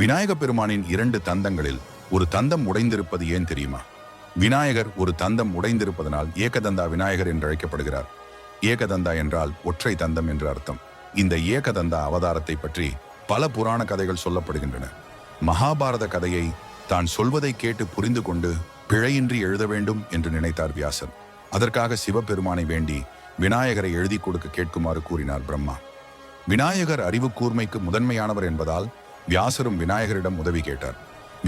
விநாயக பெருமானின் இரண்டு தந்தங்களில் ஒரு தந்தம் உடைந்திருப்பது ஏன் தெரியுமா? விநாயகர் ஒரு தந்தம் உடைந்திருப்பதனால் ஏகதந்தா விநாயகர் என்று அழைக்கப்படுகிறார். ஏகதந்தா என்றால் ஒற்றை தந்தம் என்று அர்த்தம். இந்த ஏகதந்தா அவதாரத்தை பற்றி பல புராண கதைகள் சொல்லப்படுகின்றன. மகாபாரத கதையை தான் சொல்வதை கேட்டு புரிந்து கொண்டு பிழையின்றி எழுத வேண்டும் என்று நினைத்தார் வியாசன் அதற்காக சிவபெருமானை வேண்டி விநாயகரை எழுதி கொடுக்க கேட்குமாறு கூறினார் பிரம்மா. விநாயகர் அறிவு கூர்மைக்கு முதன்மையானவர் என்பதால் வியாசரும் விநாயகரிடம் உதவி கேட்டார்.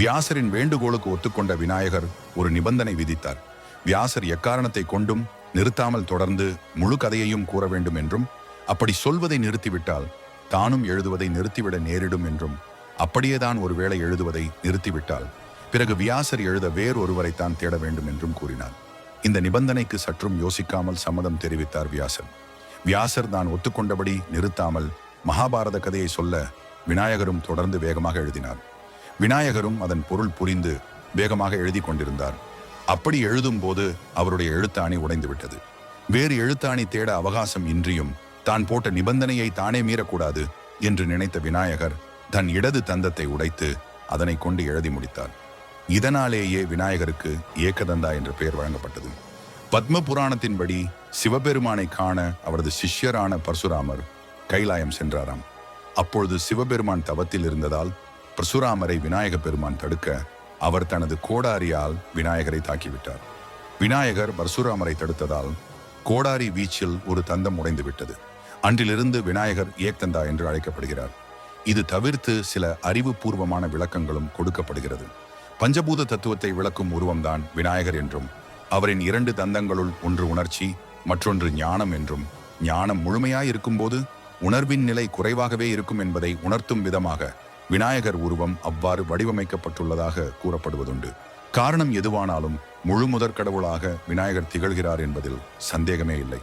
வியாசரின் வேண்டுகோளுக்கு ஒத்துக்கொண்ட விநாயகர் ஒரு நிபந்தனை விதித்தார். வியாசர் எக்காரணத்தை கொண்டும் நிறுத்தாமல் தொடர்ந்து முழு கதையையும் கூற வேண்டும் என்றும் அப்படி சொல்வதை நிறுத்திவிட்டால் தானும் எழுதுவதை நிறுத்திவிட நேரிடும் என்றும் அப்படியேதான் ஒருவேளை எழுதுவதை நிறுத்திவிட்டால் பிறகு வியாசர் எழுத வேறொருவரைத்தான் தேட வேண்டும் என்றும் கூறினார். இந்த நிபந்தனைக்கு சற்றும் யோசிக்காமல் சம்மதம் தெரிவித்தார் வியாசர். வியாசர் தான் ஒத்துக்கொண்டபடி நிறுத்தாமல் மகாபாரத கதையை சொல்ல விநாயகரும் தொடர்ந்து வேகமாக எழுதினார். விநாயகரும் அதன் பொருள் புரிந்து வேகமாக எழுதி கொண்டிருந்தார். அப்படி எழுதும் போது அவருடைய எழுத்தாணி உடைந்துவிட்டது. வேறு எழுத்தாணி தேட அவகாசம் இன்றியும் தான் போட்ட நிபந்தனையை தானே மீறக்கூடாது என்று நினைத்த விநாயகர் தன் இடது தந்தத்தை உடைத்து அதனை கொண்டு எழுதி முடித்தார். இதனாலேயே விநாயகருக்கு ஏகதந்தா என்ற பெயர் வழங்கப்பட்டது. பத்ம புராணத்தின்படி சிவபெருமானை காண அவரது சிஷ்யரான பரசுராமர் கைலாயம் சென்றாராம். அப்பொழுது சிவபெருமான் தவத்தில் இருந்ததால் பிரசுராமரை விநாயக பெருமான் தடுக்க அவர் தனது கோடாரியால் விநாயகரை தாக்கிவிட்டார். விநாயகர் பரசுராமரை தடுத்ததால் கோடாரி வீச்சில் ஒரு தந்தம் உடைந்து விட்டது. அன்றிலிருந்து விநாயகர் ஏக்தந்தா என்று அழைக்கப்படுகிறார். இது தவிர்த்து சில அறிவுபூர்வமான விளக்கங்களும் கொடுக்கப்படுகிறது. பஞ்சபூத தத்துவத்தை விளக்கும் உருவம்தான் விநாயகர் என்றும் அவரின் இரண்டு தந்தங்களுள் ஒன்று உணர்ச்சி மற்றொன்று ஞானம் என்றும் ஞானம் முழுமையாய் இருக்கும்போது உணர்வின் நிலை குறைவாகவே இருக்கும் என்பதை உணர்த்தும் விதமாக விநாயகர் உருவம் அவ்வாறு வடிவமைக்கப்பட்டுள்ளதாக கூறப்படுவதுண்டு. காரணம் எதுவானாலும் முழு முதற் கடவுளாக விநாயகர் திகழ்கிறார் என்பதில் சந்தேகமே இல்லை.